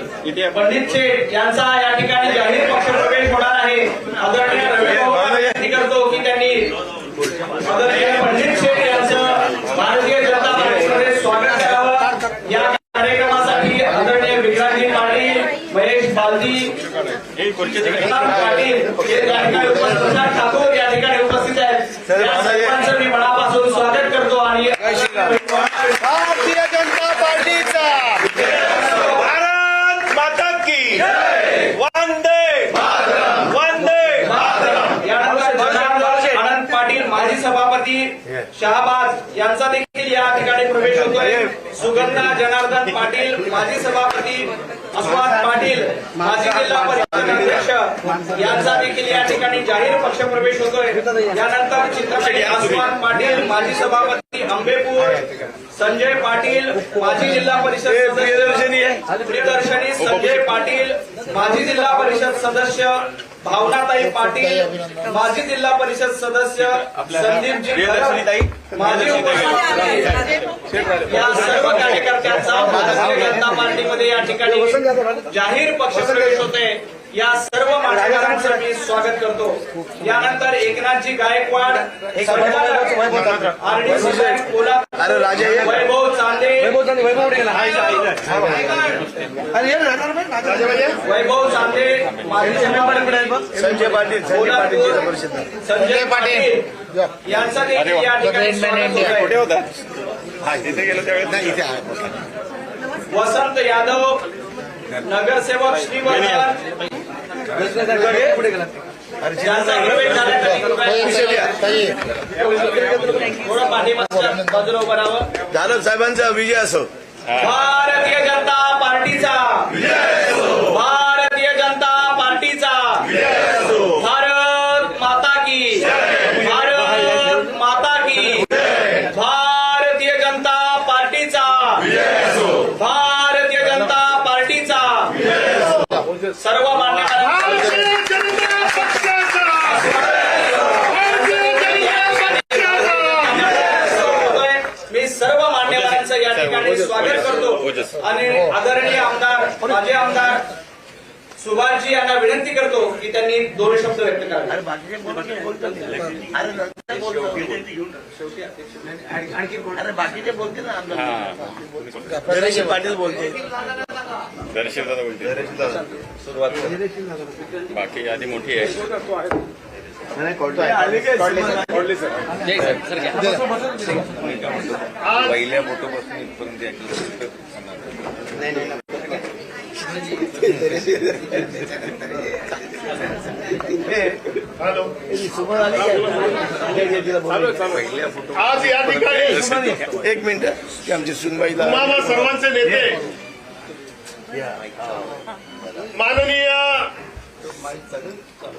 पंडित शेठ यांचा या ठिकाणी जाहीर पक्षप्रवेश होणार आहे. आदरणीय रवी विनंती करतो की त्यांनी आदरणीय पंडित शेठ यांचं भारतीय जनता पार्टीमध्ये स्वागत करावं. या कार्यक्रमासाठी आदरणीय विक्रांतजी पाटील महेश बालदी प्रताप पाटील हे या ठिकाणी उपस्थित प्रसाद ठाकूर या ठिकाणी उपस्थित आहेत या सर्वांचं मी मनापासून स्वागत करतो आणि भारतीय जनता पार्टीचा भारत माता की वंदे वंदे यानंतर जनार्दन आनंद पाटील माजी सभापती शहाबाज यांचा देखील या ठिकाणी प्रवेश होतोय. सुगंधा जनार्दन पाटील माजी सभापती अस्वाद पाटील माजी जिल्हा परिषद अध्यक्ष यांचा देखील या ठिकाणी जाहीर पक्ष प्रवेश होतोय. यानंतर चित्रपती अस्वाद पाटील माजी सभापती आंबेपूर संजय पाटील माजी जिल्हा परिषद सदस्य प्रियदर्शनी संजय पाटील माजी जिल्हा परिषद सदस्य भावनाताई पाटील माजी जिल्हा परिषद सदस्य संदीपजी माजी उपसभापती. या सर्व कार्यकर्त्यांचा भारतीय जनता पार्टीमध्ये या ठिकाणी जाहीर पक्ष प्रवेश होते या सर्व मान्यवरांचं मी स्वागत करतो. यानंतर एकनाथजी गायकवाड आरडीसी बँक कोल्हापूर वैभव चांदे वैभव चांदे संजय पाटील संजय पाटील जिल्हा परिषद. संजय पाटील. यांचा देखील या ठिकाणी आहे. हा तिथे गेलो त्यावेळेस. वसंत यादव नगरसेवक झाल्यानंतर थोडं पाठीमागच्या बाजूला उभं राहावं. जाधव साहेबांचा विजय असो. भारतीय जनता पार्टीचा. भारतीय ठिकाणी स्वागत करतो. आणि आदरणीय आमदार माजी आमदार सुभाषजी यांना विनंती करतो की त्यांनी दोन शब्द व्यक्त करावे. अरे बाकीचे बोलते. ना आमदार. पाटील बोलते दर्शन दादा बोलते सुरुवात बाकी यादी मोठी आहे. पहिल्या फोटोपासून इथपर्यंत पहिल्या फोटो आज या ठिकाणी एक मिनिट की आमची सुनबाईला तुम्हाला सर्वांचे नेते. माननीय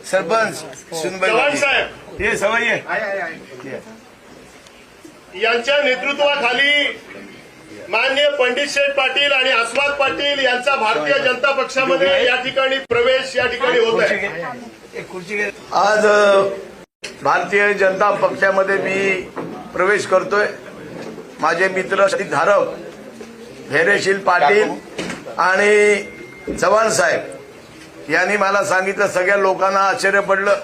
सरपंच सुनबाई चव्हाण साहेब. ये सवय ये. यांच्या नेतृत्वाखाली मान्य पंडित शेठ पाटील आणि अस्वाद पाटील यांचा भारतीय जनता पक्षामध्ये या ठिकाणी प्रवेश या ठिकाणी होत आहे. आज अ, भारतीय जनता पक्षामध्ये मी प्रवेश करतोय. माझे मित्र श्री धारक धैर्यशील पाटील आणि चव्हाण साहेब. यांनी मला सांगितलं सगळ्या लोकांना आश्चर्य पडलं.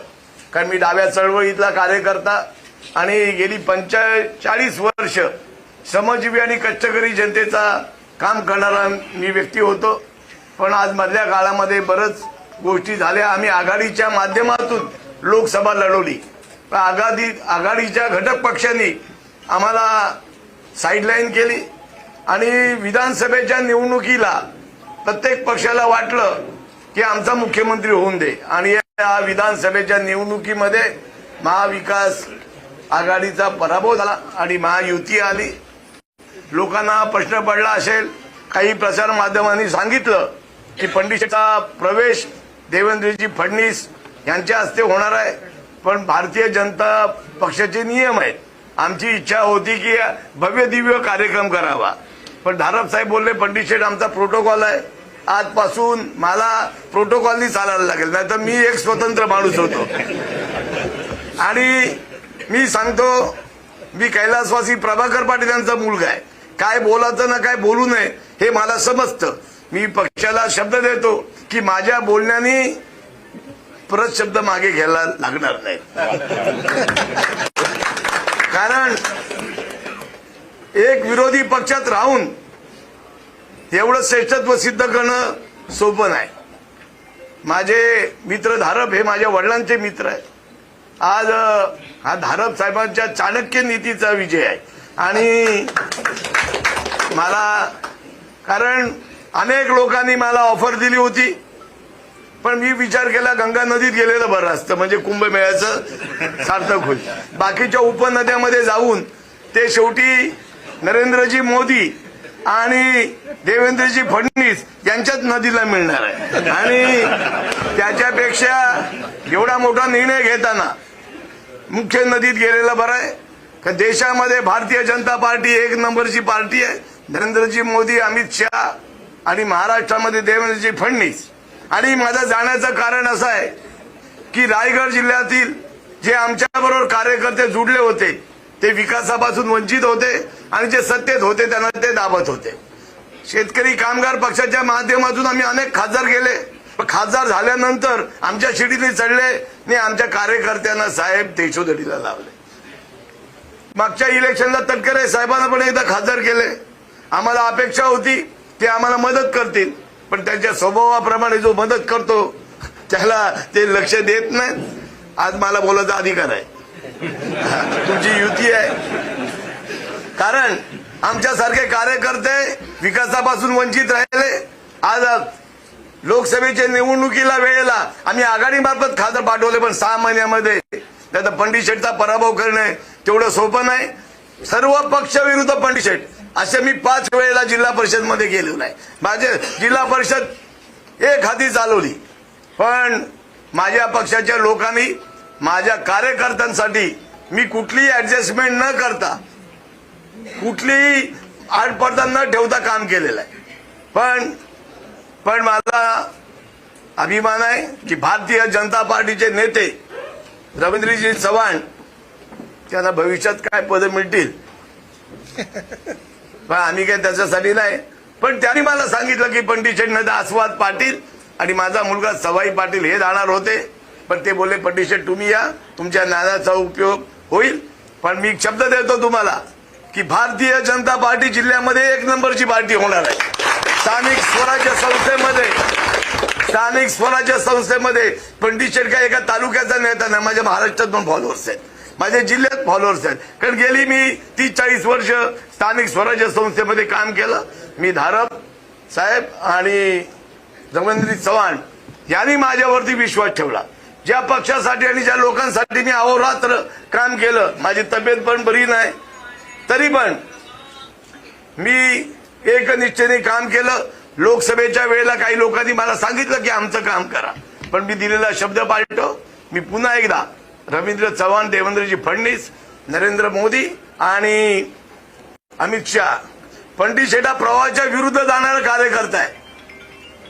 कारण मी डाव्या चळवळीतला कार्यकर्ता आणि गेली पंचेचाळीस वर्ष श्रमजीवी आणि कष्टकरी जनतेचा काम करणारा मी व्यक्ती होतो. पण आज मधल्या काळामध्ये बरंच गोष्टी झाल्या. आम्ही आघाडीच्या माध्यमातून लोकसभा लढवली. आघाडी आघाडीच्या घटक पक्षांनी आम्हाला साईडलाईन केली आणि विधानसभेच्या निवडणुकीला प्रत्येक पक्षाला वाटलं की आमचा मुख्यमंत्री होऊन दे. आणि या विधानसभेच्या निवडणुकीमध्ये महाविकास आघाडीचा पराभव झाला आणि महायुती आली. लोकांना प्रश्न पडला असेल. काही प्रसार माध्यमांनी सांगितलं की पंडितचा प्रवेश देवेंद्रजी फडणवीस यांच्या हस्ते होणार आहे. पण भारतीय जनता पक्षाचे नियम आहेत. आमची इच्छा होती की भव्य दिव्य कार्यक्रम करावा. पण धारप साहेब बोलले पंडित शेठ आमचा प्रोटोकॉल आहे. आजपासून मला प्रोटोकॉलनी चालायला लागेल नाही तर मी एक स्वतंत्र माणूस होतो. आणि मी सांगतो मी कैलासवासी प्रभाकर पाटील यांचा मुलगा आहे. काय बोलायचं ना काय बोलू नये हे मला समजतं. मी पक्षाला शब्द देतो की माझ्या बोलण्याने परत शब्द मागे घ्यायला लागणार नाही. कारण एक विरोधी पक्षात राहून एवढं श्रेष्ठत्व सिद्ध करणं सोपं नाही. माझे मित्र धारप हे माझ्या वडिलांचे मित्र आहेत. आज हा धारप साहेबांच्या चाणक्य नीतीचा विजय आहे. आणि मला कारण अनेक लोकांनी मला ऑफर दिली होती पण मी विचार केला गंगा नदीत गेलेलं बरं असतं म्हणजे कुंभमेळ्याचं सार्थक होईल. बाकीच्या उपनद्यामध्ये जाऊन ते शेवटी नरेंद्रजी मोदी आणि देवेंद्रजी फडणवीस यांच्याच नदीला मिळणार आहे. आणि त्याच्यापेक्षा एवढा मोठा निर्णय घेताना मुख्य नदीत गेलेला बरं आहे. का देशामध्ये भारतीय जनता पार्टी एक नंबरची पार्टी आहे. नरेंद्रजी मोदी अमित शहा आणि महाराष्ट्रामध्ये देवेंद्रजी फडणवीस. आणि माझं जाण्याचं कारण असं आहे की रायगड जिल्ह्यातील जे आमच्याबरोबर कार्यकर्ते जुडले होते ते विकासापासून वंचित होते आणि जे सत्तेत होते त्यांना ते दाबत होते. शेतकरी कामगार पक्षाच्या माध्यमातून आम्ही अनेक खासदार गेले. खासदार झाल्यानंतर आमच्या शिडीने चढले आणि आमच्या कार्यकर्त्यांना साहेब देशोधडीला लावले. मागच्या इलेक्शनला तटकरे साहेबांना पण एकदा खासदार केले. आम्हाला अपेक्षा होती ते आम्हाला मदत करतील. पण त्यांच्या स्वभावाप्रमाणे जो मदत करतो त्याला ते लक्ष देत नाही आज मला बोलायचा अधिकार आहे. तुमची युती आहे. कारण आमच्यासारखे कार्यकर्ते विकासापासून वंचित राहिले. आज लोकसभेच्या निवडणुकीला वेळेला आम्ही आघाडीमार्फत खासदार पाठवले पण सहा महिन्यामध्ये त्याचा पंडित शेठचा पराभव करणे तेवढं सोपं नाही. सर्व पक्ष विरुद्ध पंडित शेठ. असे मी पाच वेळेला जिल्हा परिषदमध्ये गेलेलो आहे. माझे जिल्हा परिषद एक हाती चालवली. पण माझ्या पक्षाच्या लोकांनी माझ्या कार्यकर्त्यांसाठी मी कुठलीही ऍडजस्टमेंट न करता कुठलीही आडपडदा न ठेवता काम केलेलं आहे. पण पण मला अभिमान आहे की भारतीय जनता पार्टीचे नेते रवींद्रजी चव्हाण त्यांना भविष्यात काय पद मिळतील? पण आम्ही काय त्याच्यासाठी नाही. पण त्यांनी मला सांगितलं की पंडित शेठ आस्वाद पाटील आणि माझा मुलगा सवाई पाटील हे जाणार होते. पण ते बोलले पंडित तुम्ही या तुमच्या ज्ञानाचा उपयोग होईल. पण मी शब्द देतो तुम्हाला की भारतीय जनता पार्टी जिल्ह्यामध्ये एक नंबरची पार्टी होणार आहे. स्थानिक स्वराज्य संस्थेमध्ये स्थानिक स्वराज्य संस्थेमध्ये पंडित शेटका काय एका तालुक्याचा नेता नाही माझ्या महाराष्ट्रात पण फॉलोअर्स आहेत. माझ्या जिल्ह्यात फॉलोअर्स आहेत. कारण गेली मी तीस चाळीस वर्ष स्थानिक स्वराज्य संस्थेमध्ये काम केलं. मी धारप साहेब आणि रवींद्र चव्हाण यांनी माझ्यावरती विश्वास ठेवला. ज्या पक्षासाठी आणि ज्या लोकांसाठी मी अहोरात्र काम केलं माझी तब्येत पण बरी नाही. तरी पण मी एकनिष्ठेने काम केलं. लोकसभेच्या वेळेला काही लोकांनी मला सांगितलं की आमचं काम करा. पण मी दिलेला शब्द पाळतो मी पुन्हा एकदा रवींद्र चव्हाण देवेंद्रजी फडणवीस नरेंद्र मोदी आणि अमित शहा. पंडित शेटा प्रवाहाच्या विरुद्ध जाणारा कार्यकर्ता आहे.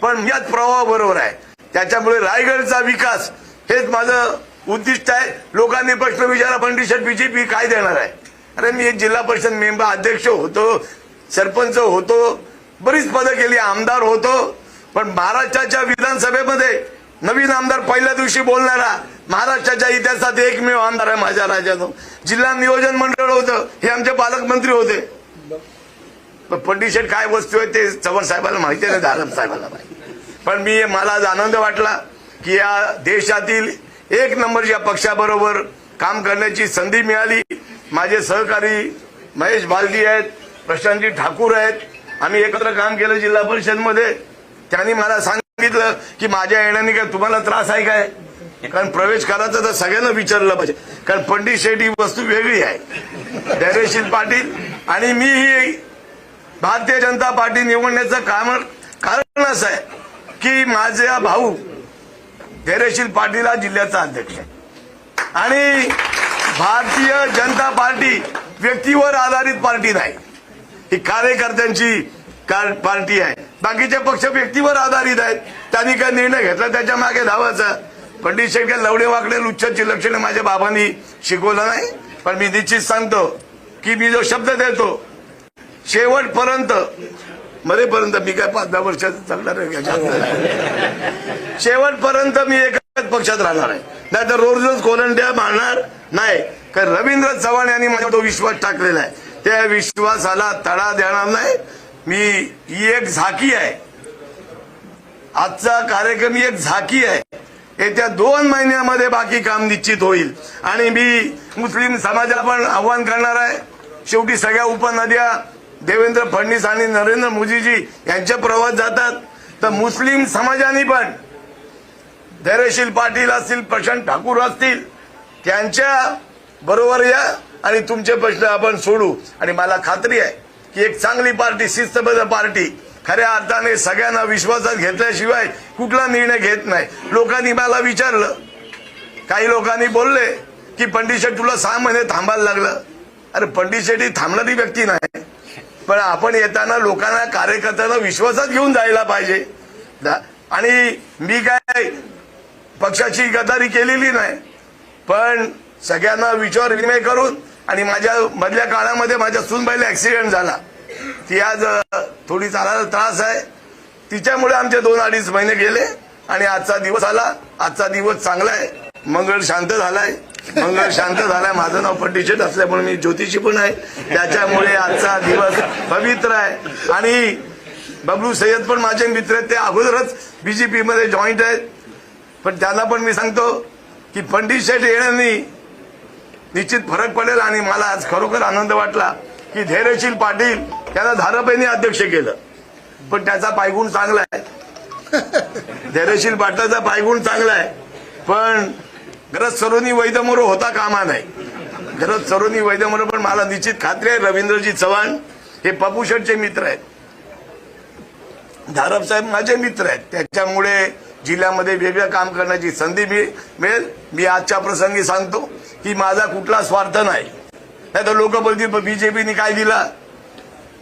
पण याच प्रवाह बरोबर आहे. त्याच्यामुळे रायगडचा विकास हेच माझं उद्दिष्ट आहे. लोकांनी प्रश्न विचारा पंडित बीजेपी काय देणार आहे? अरे मी एक जिल्हा परिषद मेंबर अध्यक्ष होतो सरपंच होतो बरीच पदं केली आमदार होतो पण महाराष्ट्राच्या विधानसभेमध्ये नवीन आमदार पहिल्या दिवशी बोलणारा महाराष्ट्राच्या इतिहासात एकमेव आमदार आहे माझ्या राज्यातून जिल्हा नियोजन मंडळ होतं हे आमचे पालकमंत्री होते. पण पंडित काय वस्तू आहे ते चव्हाण साहेबाला माहिती नाही धारम साहेबांना पण मी मला आज आनंद वाटला. की या देशातील एक नंबरच्या पक्षाबरोबर काम करण्याची संधी मिळाली माझे सहकारी महेश बालदी आहेत प्रशांतजी ठाकूर आहेत आम्ही एकत्र काम केलं जिल्हा परिषदमध्ये. त्यांनी मला सांगितलं की माझ्या येण्याने काय तुम्हाला त्रास आहे काय? कारण प्रवेश करायचा तर सगळ्यांना विचारलं पाहिजे. कारण पंडित शेट्टी ही वस्तू वेगळी आहे. धैर्यशील पाटील आणि मी ही भारतीय जनता पार्टी निवडण्याचं काम कारण असं आहे की माझा भाऊ धैर्यशील पाटील हा जिल्ह्याचा अध्यक्ष. आहे आणि भारतीय जनता पार्टी व्यक्तीवर आधारित पार्टी नाही. ही कार्यकर्त्यांची पार्टी आहे. बाकीचे पक्ष व्यक्तीवर आधारित आहेत. त्यांनी काय निर्णय घेतला त्याच्यामागे धावायचा. पंडित शेठ काय लवडे वाकडे लुच्छाची लक्षणे माझ्या बाबांनी शिकवलं नाही. पण मी निश्चित सांगतो की मी जो शब्द देतो शेवटपर्यंत मरेपर्यंत मी काय पाच दहा वर्षाचा चालणार शेवटपर्यंत मी एकाच पक्षात राहणार आहे. नाही तर रोज रोज कोलंड्या मारणार नाही. कारण रवींद्र चव्हाण यांनी माझ्या तो विश्वास टाकलेला आहे. त्या विश्वासाला तडा देणार नाही. मी ही एक झाकी आहे. आजचा कार्यक्रम ही एक झाकी आहे. येत्या दोन महिन्यामध्ये बाकी काम निश्चित होईल. आणि मी मुस्लिम समाजाला पण आव्हान करणार आहे. शेवटी सगळ्या उपनद्या देवेंद्र फडणवीस आणि नरेंद्र मोदीजी यांच्या प्रवास जातात. तर मुस्लिम समाजाने पण धैर्यशील पाटील असतील प्रशांत ठाकूर असतील त्यांच्या बरोबर या आणि तुमचे प्रश्न आपण सोडू. आणि मला खात्री आहे की एक चांगली पार्टी शिस्तबद्ध पार्टी खऱ्या अर्थाने सगळ्यांना विश्वासात घेतल्याशिवाय कुठला निर्णय घेत नाही. लोकांनी मला विचारलं. काही लोकांनी बोलले की पंडित शेठ तुला सहा महिने थांबायला लागलं. अरे पंडित शेठ ही थांबणारी व्यक्ती नाही. पण आपण येताना लोकांना कार्यकर्त्यांना विश्वासात घेऊन जायला पाहिजे. दा- आणि मी काय पक्षाची गदारी केलेली नाही पण सगळ्यांना विचार विनिमय करून आणि माझ्या मधल्या काळामध्ये माझ्या सुनबाईला ऍक्सिडेंट झाला. ती आज थोडी चालायला त्रास आहे. तिच्यामुळे आमचे दोन अडीच महिने गेले आणि आजचा दिवस आला. आजचा दिवस चांगला आहे. मंगळ शांत झालाय. मंगळ शांत झालाय. माझं नाव पंडित असल्यामुळे मी ज्योतिषी पण आहे. त्याच्यामुळे आजचा दिवस पवित्र आहे. आणि बबलू सय्यद पण माझे मित्र आहेत. ते अगोदरच बीजेपी मध्ये जॉईंट आहेत. पण त्यांना पण मी सांगतो की पंडित शेठ येण्यानी निश्चित फरक पडेल आणि मला आज खरोखर आनंद वाटला की धैर्यशील पाटील त्यांना धारापेने अध्यक्ष केलं. पण त्याचा पायगुण चांगला आहे. धैर्यशील पाटलाचा पायगुण चांगला आहे. पण गरज सरोनी वैदमोरो होता कामा नाही. गरज सरोनी वैदमोरो पण मला निश्चित खात्री आहे रवींद्रजी चव्हाण हे पप्पू मित्र आहेत. धारप साहेब माझे मित्र आहेत. त्याच्यामुळे जिल्ह्यामध्ये वेगळं काम करण्याची संधी मिळेल. मी आजच्या प्रसंगी सांगतो की माझा कुठला स्वार्थ नाही. नाही तर लोक बोलतील बीजेपीने काय दिला?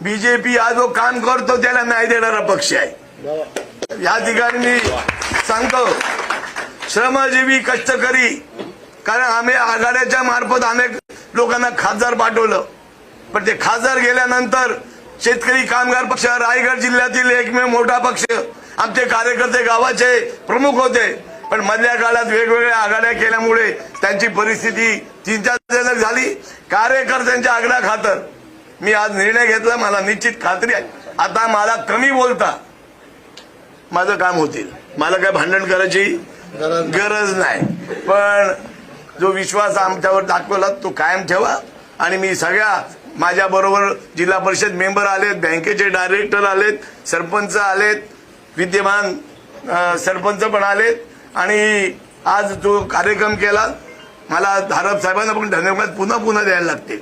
बीजेपी हा जो काम करतो त्याला न्याय देणारा पक्ष आहे. या ठिकाणी मी सांगतो श्रमजीवी कष्टकरी. कारण आम्ही आघाड्याच्या मार्फत अनेक लोकांना खासदार पाठवलं. पण ते खासदार गेल्यानंतर शेतकरी कामगार पक्ष रायगड जिल्ह्यातील एकमेव मोठा पक्ष आमचे कार्यकर्ते गावाचे प्रमुख होते. पण मधल्या काळात वेगवेगळ्या आघाड्या केल्यामुळे त्यांची परिस्थिती चिंताजनक झाली. कार्यकर्त्यांच्या आग्रा खातर मी आज निर्णय घेतला. मला निश्चित खात्री आहे. आता मला कमी बोलता माझं काम होतील. मला काय भांडण करायची? गरज नाही. पण जो विश्वास आमच्यावर दाखवला तो कायम ठेवा. आणि मी सगळ्या माझ्या बरोबर जिल्हा परिषद मेंबर आलेत बँकेचे डायरेक्टर आलेत सरपंच आलेत विद्यमान सरपंच पण आलेत. आणि आज जो कार्यक्रम केला मला धारप साहेबांना पण धन्यवाद पुन्हा पुन्हा द्यायला लागतील.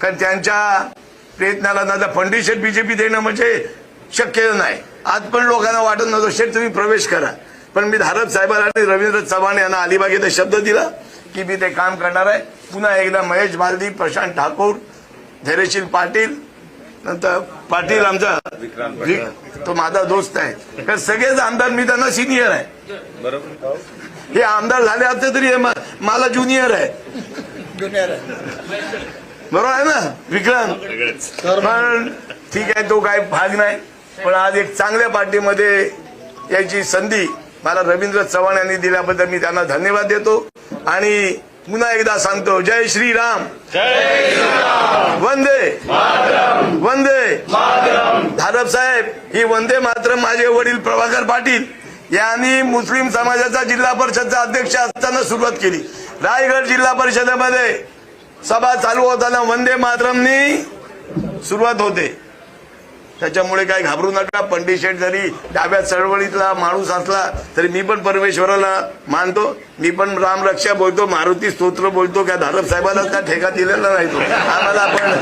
कारण त्यांच्या प्रयत्नाला ना पंडित बीजेपी देणं म्हणजे शक्य नाही. आज पण लोकांना वाटत नव्हतं शेठ तुम्ही प्रवेश करा. पण मी धारप साहेबांना आणि रवींद्र चव्हाण यांना अलिबाग येथे शब्द दिला की मी ते काम करणार आहे. पुन्हा एकदा महेश बालदी प्रशांत ठाकूर धैर्यशील पाटील नंतर पाटील आमचा तो माझा दोस्त आहे. कारण सगळेच आमदार मी त्यांना सिनियर आहे. बरोबर. हे आमदार झाले असते तरी हे मला ज्युनियर आहे. ज्युनियर बरोबर आहे ना विक्रांत? पण ठीक आहे तो काय भाग नाही. पण आज एक चांगल्या पार्टीमध्ये याची संधी मला रवींद्र चव्हाण यांनी दिल्याबद्दल मी त्यांना धन्यवाद देतो. आणि पुन्हा एकदा सांगतो जय श्रीराम. वंदे. वंदे. धारप साहेब ही वंदे मात्र माझे वडील प्रभाकर पाटील यांनी मुस्लिम समाजाचा जिल्हा परिषदचा अध्यक्ष असताना सुरुवात केली. रायगड जिल्हा परिषदेमध्ये सभा चालू होताना वंदे मातरमनी सुरुवात होते. त्याच्यामुळे काय घाबरू नका. पंडित शेठ जरी डाव्या चळवळीतला माणूस असला तरी मी पण परमेश्वराला मानतो. मी पण रामरक्षा बोलतो मारुती स्तोत्र बोलतो. काय धारप साहेबाला त्या ठेका दिलेला नाही तो. आम्हाला पण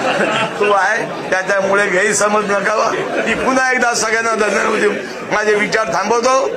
तो आहे. त्याच्यामुळे गैरसमज नकावा. मी पुन्हा एकदा सगळ्यांना धन्यवाद माझे विचार थांबवतो.